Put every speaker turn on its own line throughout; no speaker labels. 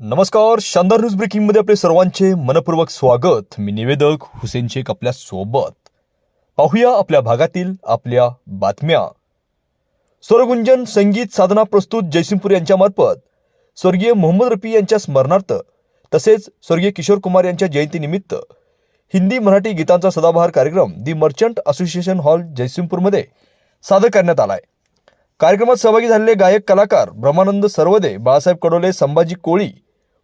नमस्कार शानदार न्यूज ब्रेकिंगमध्ये आपले सर्वांचे मनपूर्वक स्वागत. मी निवेदक हुसेन शेख आपल्यासोबत. पाहूया आपल्या भागातील आपल्या बातम्या. स्वरगुंजन संगीत साधना प्रस्तुत जयसिंगपूर यांच्या मार्फत स्वर्गीय मोहम्मद रफी यांच्या स्मरणार्थ तसेच स्वर्गीय किशोर कुमार यांच्या जयंतीनिमित्त हिंदी मराठी गीतांचा सदाबहार कार्यक्रम दी मर्चंट असोसिएशन हॉल जयसिंगपूरमध्ये सादर करण्यात आलाय. कार्यक्रमात सहभागी झालेले गायक कलाकार ब्रह्मानंद सर्वदे बाळासाहेब कडोले संभाजी कोळी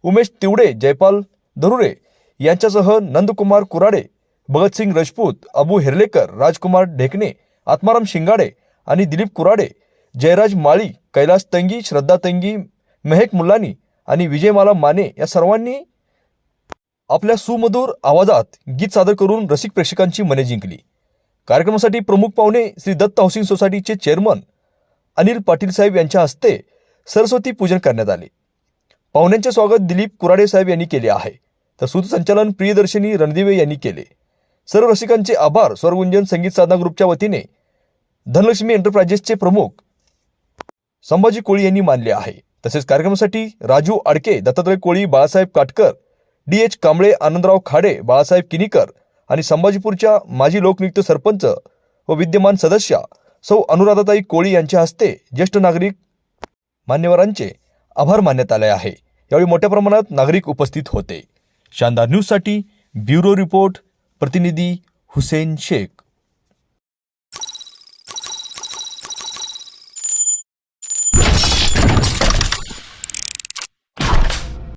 उमेश तिवडे जयपाल धरुरे यांच्यासह नंदकुमार कुराडे भगतसिंग राजपूत अबू हेर्लेकर राजकुमार ढेकणे आत्माराम शिंगाडे आणि दिलीप कुराडे जयराज माळी कैलास तंगी श्रद्धा तंगी मेहक मुल्लानी आणि विजयमाला माने या सर्वांनी आपल्या सुमधुर आवाजात गीत सादर करून रसिक प्रेक्षकांची मने जिंकली. कार्यक्रमासाठी प्रमुख पाहुणे श्री दत्त हाऊसिंग सोसायटीचे चेअरमन अनिल पाटील साहेब यांच्या हस्ते सरस्वती पूजन करण्यात आले. पाहुण्यांचे स्वागत दिलीप कुराडे साहेब यांनी केले आहे. तर सूतसंचालन प्रियदर्शनी रणदिवे यांनी केले. सर्व रसिकांचे आभार स्वरगुंजन संगीत साधना ग्रुपच्या वतीने. धनलक्ष्मी एंटरप्राइजेसचे प्रमुख संभाजी कोळी यांनी मानले आहे. तसेच कार्यक्रमासाठी राजू आडके दत्तात्रय कोळी बाळासाहेब काटकर डी एच कांबळे आनंदराव खाडे बाळासाहेब किनीकर आणि संभाजीपूरच्या माजी लोकनियुक्त सरपंच व विद्यमान सदस्या सौ अनुराधाताई कोळी यांच्या हस्ते ज्येष्ठ नागरिक मान्यवरांचे आभार मानण्यात आले आहे. यावेळी मोठ्या प्रमाणात नागरिक उपस्थित होते. शानदार न्यूजसाठी ब्युरो रिपोर्ट प्रतिनिधी हुसेन शेख.